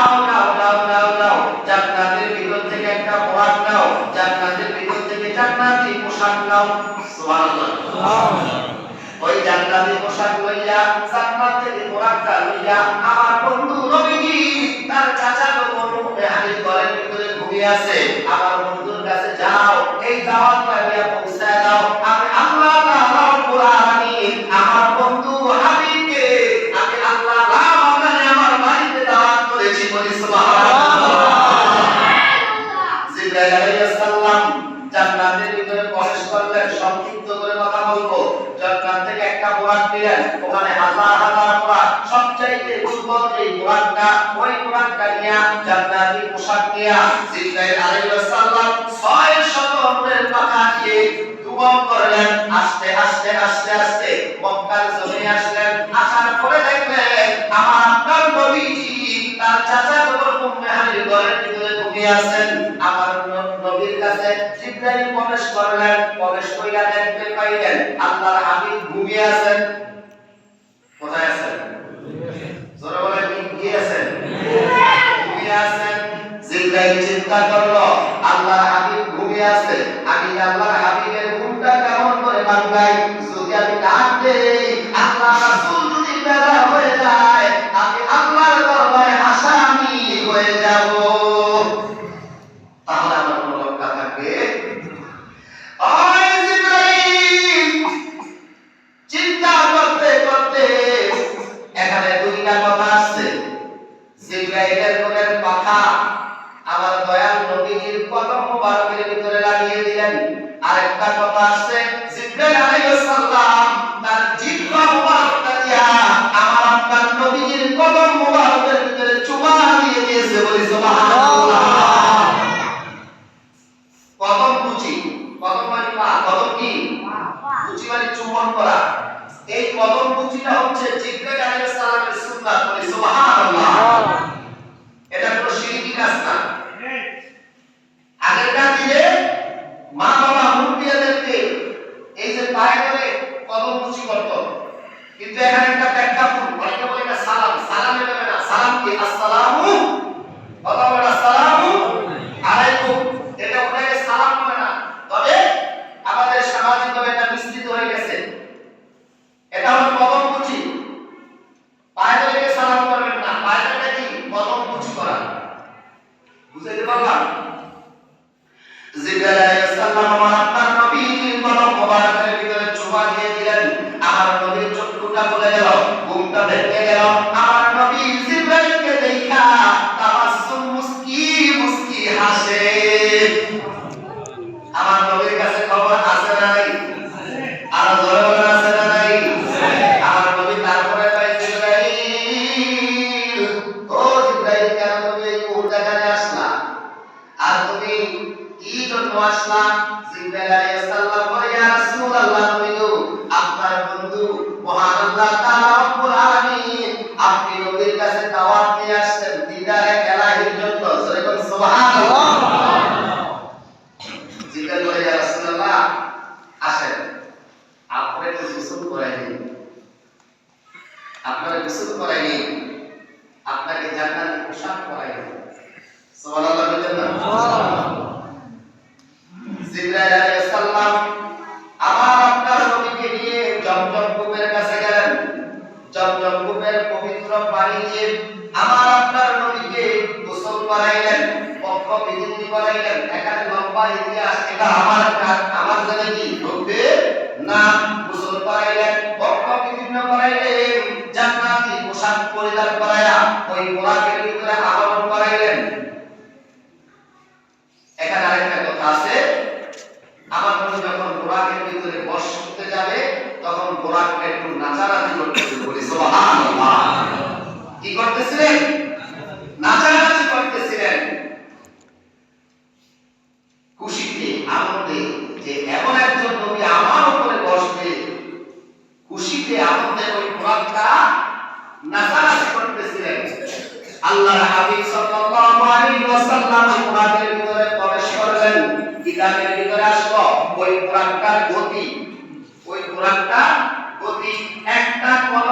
নাও নাও নাও নাও নাও জান্নাতের ভিতর থেকে একটা পোশাক নাও জান্নাতের ভিতর থেকে জান্নাতি পোশাক নাও সুবহানাল্লাহ। ওই জান্নাতি পোশাক লইয়া জান্নাত থেকে লইয়া আমার বন্ধু নবীজি তার চাচা বন্ধু হাদিস ঘরের ভিতরে ঘুমিয়ে আছে। আমার বন্ধুর জান্নাত থেকে একটা বোরাক দিলেন। ওখানে হাজার হাজার বোরাক। সবচাইতে দুর্বল যে বোরাকটা, ওই বোরাকটা নিয়ে জান্নাতি পোশাক নিয়ে জিবরাইল আলাইহিস সালাম ছয় শত নূরের পাখা দিয়ে দুবন করলেন। আস্তে আস্তে আস্তে আস্তে মক্কার জমিনে আসলেন। আসার পরে দেখলেন, আমার আপনার নবীজি তার চাচা বড় উম্মে হানির ঘরের ভিতরে ঘুমিয়ে আছেন। আমার নবীর কাছে জিবরাইল প্রবেশ করলেন। প্রবেশ পাইলেন আল্লাহর হাবিব ঘুমিয়ে আছেন? কোথায় আছেন? জোরে কি আছেন? ঘুমিয়ে আছেন। জিবরাইল চিন্তা করল, আল্লাহর হাবিব ঘুমিয়ে আছে। আমি আল্লাহর হাবিবের ঘুমটা কেমন করে ভাঙাই নবীজির কদম মুবারকের ভিতরে লাগিয়ে দিলেন। আরেকটা কথা আছে, জিব্রাইল আলাইহিস সালাম তার জিহ্বা মুবারকটা দিয়া আমার আপনার নবীজির কদম মুবারকের ভিতরে চুমা দিয়ে দিয়েছে বলি সুবহানাল্লাহ। কদম কুচি, কদম মানে পা, কদম কি? কুচি মানে চুম্বন করা। এই কদম কুচিটা হচ্ছে জিব্রাইল আলাইহিস সালামের সুন্নাত বলি সুবহানাল্লাহ। এটা কোনো শিরকি কাজ না আগেরকার দিনে মা বাবা মুরব্বিয়াদেরকে এই যে পায়ে করে কদম কুচি করত কিন্তু এখানে একটা প্রেক্ষাপট অনেকে বলে এটা সালাম সালাম এটা না সালাম কি আসসালামু কথা বলে আসসালামু আলাইকুম এটা ওটাকে সালাম বলে না তবে আমাদের সামাজিকভাবে এটা বিস্তৃত হয়ে গেছে এটা হলো কদম কুচি পায়ে ধরে সালাম করবেন না পায়ে ধরে কি কদম কুচি করা বুঝতে পারলাম? জিবরাইল আলাইহিস সালাম আমার আপনার নবীর কদম মোবারকের ভিতরে চুমা দিয়ে দিলেন। আমার নবীর চক্ষুটা খুলে গেল, ঘুমটা ভেঙে গেল। আমার নবী জিবরাইলকে দেখা তাবাসসুম মুস্কি মুস্কি হাসে। আমার নবীর কাছে খবর আছে না নাই? আর জোরে বলেন, আছে না নাই? আমার নবী তারপরে কয়, জিবরাইল, ও জিবরাইল, কেন তুমি এই মুহূর্তে আসলা? জন্য আসলা জিবরাইল আলাইহিস সালাম বলে, ইয়া রাসূলুল্লাহ নবী গো আপনার বন্ধু। মহান আল্লাহ তাআলা রব্বুল আলামিন আপনি নবীর কাছে দাওয়াত নিয়ে আসছেন। দিদারে এলাহির জন্য। জোরে বলেন, সুবহানাল্লাহ। জিজ্ঞাসা করে ইয়া রাসূলুল্লাহ, আসেন। আপনার গোসল করাইনি আপনার গোসল করাইনি আপনাকে জান্নাতি পোশাক করাইনি সুবহানাল্লাহ বললেন না? পানি আমার আপনার নবীকে গোসল করাইলেন, পক্ষ বিধি করাইলেন এখানে লম্বা ইতিহাস, এটা আমার আমার জানে কি ঢুকবে না, গোসল করাইলেন, পক্ষ বিভিন্ন করাইলেন, জান্নাতি পোশাক পরিধান করাইয়া ওই পোশাকের ভিতরে আহরণ করাইলেন? এখানে আরেকটা কথা আছে, আমার মনে যখন গোরাকের ভিতরে বস করতে যাবে, তখন গোরাককে একটু নাচানাচি করতেছিল বলি সুবহানাল্লাহ কি করতেছিলেন? নাচানাচি করতেছিলেন। খুশিতে, আনন্দে যে এমন একজন নবী আমার উপরে বসবে, খুশিতে, আনন্দে ওই গোরাকটা নাচানাচি করতেছিলেন। আল্লাহর হাবিব সাল্লাল্লাহু আলাইহি ওয়াসাল্লাম কোরআনের ভিতরে প্রবেশ করলেন। কিতাবের ভিতরে আসলো, ওই কোরআনটার গতি, ওই কোরআনটা গতি একটা কলম